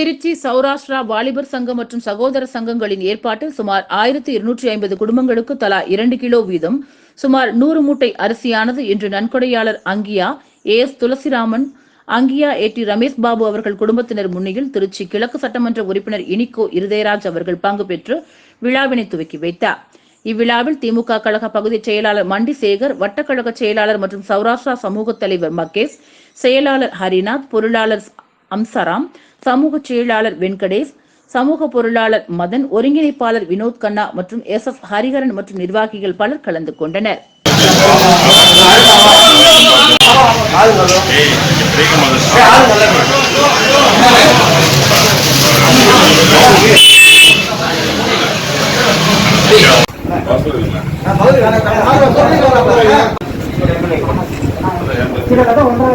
திருச்சி சௌராஷ்டிரா வாலிபர் சங்கம் மற்றும் சகோதர சங்கங்களின் ஏற்பாட்டில் சுமார் ஆயிரத்தி இருநூற்றி ஐம்பது குடும்பங்களுக்கு தலா இரண்டு கிலோ வீதம் சுமார் நூறு மூட்டை அரிசியானது இன்று நன்கொடையாளர் அங்கியா ஏ. எஸ். துளசிராமன் அங்கியா ஏ. டி. ரமேஷ் பாபு அவர்கள் குடும்பத்தினர் முன்னில் திருச்சி கிழக்கு சட்டமன்ற உறுப்பினர் இனிக்கோ இருதயராஜ் அவர்கள் பங்கு பெற்று விழாவினை துவக்கி வைத்தார். இவ்விழாவில் திமுக கழக பகுதி செயலாளர் மண்டி சேகர் வட்டக்கழக செயலாளர் மற்றும் சௌராஷ்டிரா சமூக தலைவர் மகேஷ் செயலாளர் ஹரிநாத் பொருளாளர் அம்சராம் சமூக செயலாளர் வெங்கடேஷ் சமூக பொருளாளர் மதன் ஒருங்கிணைப்பாளர் வினோத் கண்ணா மற்றும் எஸ் எஸ் ஹரிஹரன் மற்றும் நிர்வாகிகள் பலர் கலந்து கொண்டனர். ஒன்றரை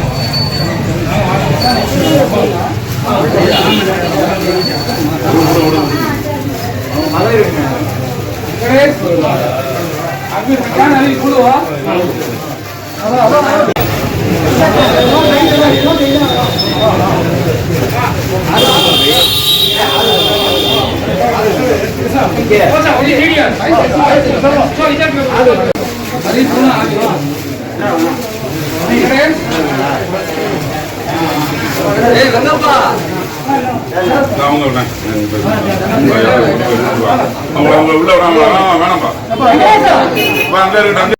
아니 누나 아니야. 이래? அவங்க உள்ள வேணாம்பா. அங்க இருக்கட்டும்